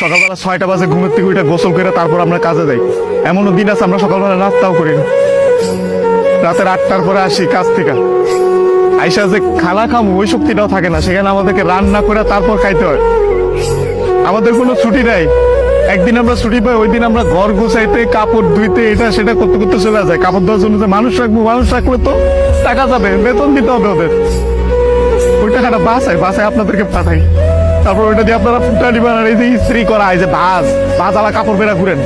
সকালবেলা ছয়টা বাজে, ঘুমের থেকে উঠে গোসল করে তারপর আমরা কাজে যাই। এমনও দিন আছে, আমরা সকালবেলা নাস্তাও করি না। রাতের আটটার পরে আসি কাজ থেকে। আইসা যে খানা খামো, ওই শক্তিটাও থাকে না। সেখানে আমাদেরকে রান্না করে তারপর খাইতে হয়। আমাদের কোনো ছুটি নাই। একদিন আমরা ছুটি পাই, ওই দিন আমরা ঘর গুছাইতে, কাপড় ধুইতে, এটা সেটা করতে করতে চলে যায়। কাপড় ধোয়ার জন্য যে মানুষ রাখব, মানুষ রাখলে তো টাকা যাবে, বেতন দিতে হবে ওদের। ওই টাকাটা বাসায় বাসায় আপনাদেরকে পাঠাই। তারপর ওইটা দিয়ে আপনারা ফুটা নিবেন আর এই যে ইস্ত্রি করা, এই যে ভাজ ভাজ আলা কাপড় বেড়া ঘুরেন।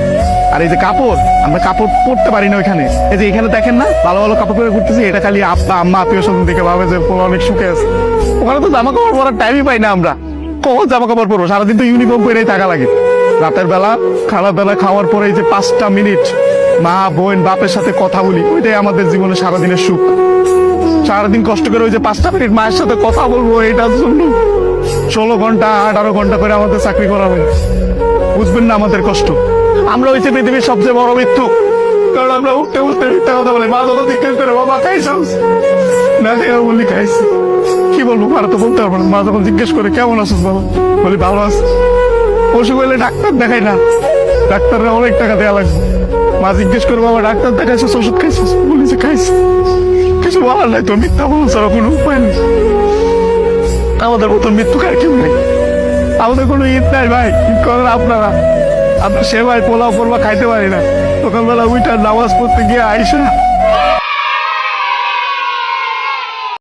আর এই যে কাপড়, আমরা কাপড় পরতে পারি না ওইখানে। এই যে এখানে দেখেন না, ভালো ভালো কাপড় পরে ঘুরতেছি, এটা খালি আব্বা, আম্মা, আত্মীয় স্বজন দেখে ভাবে যে অনেক সুখে আছে। ওখানে তো জামা কাপড় পরার টাইমই পাই না আমরা। কখন জামা কাপড় পরবো? সারাদিন তো ইউনিফর্ম পরেই থাকা লাগে। রাতের বেলা খারাপ বেলা, খাওয়ার পরে এই যে পাঁচটা মিনিট মা, বোন, বাপের সাথে কথা বলি, ওইটাই আমাদের জীবনে সারাদিনের সুখ। সারাদিন কষ্ট করে ওই যে পাঁচটা মিনিট মায়ের সাথে কথা বলব এটার জন্য। ষোলো ঘণ্টা, আঠারো ঘণ্টা করে আমাদের চাকরি করা হয়। বুঝবেন না আমাদের কষ্ট। আমরা হয়েছে পৃথিবীর সবচেয়ে বড় মৃত্যু। কারণ আমরা উঠতে উঠতে মিথ্যা কথা বলি। মা যত জিজ্ঞেস করে বাবা খাইছাস না খেয়ে বলি খাইছি। কি বলব আর তো বলতে পারব না। মা যখন জিজ্ঞেস করে, কেমন আছিস বাবা? বলি, ভালো আছি। অসুখ হলে ডাক্তার দেখাই না। ডাক্তাররা অনেক টাকা দেওয়া লাগবে। মা জিজ্ঞেস করে, বাবা, ডাক্তার দেখাইছিস ওষুধ খাইছিস বলি যে, খাইছি। কিছু বলার নাই তো, মিথ্যা বলা ছাড়া কোনো উপায় নেই। আমাদের মতন মৃত্যু কার কেউ নেই। আমাদের কোনো ঈদ নাই ভাই, ঈদ করেন আপনারা। আমরা সেবাই পোলাও পোলা খাইতে পারি না। সকালবেলা উইটার নামাজ পড়তে গিয়ে আইসা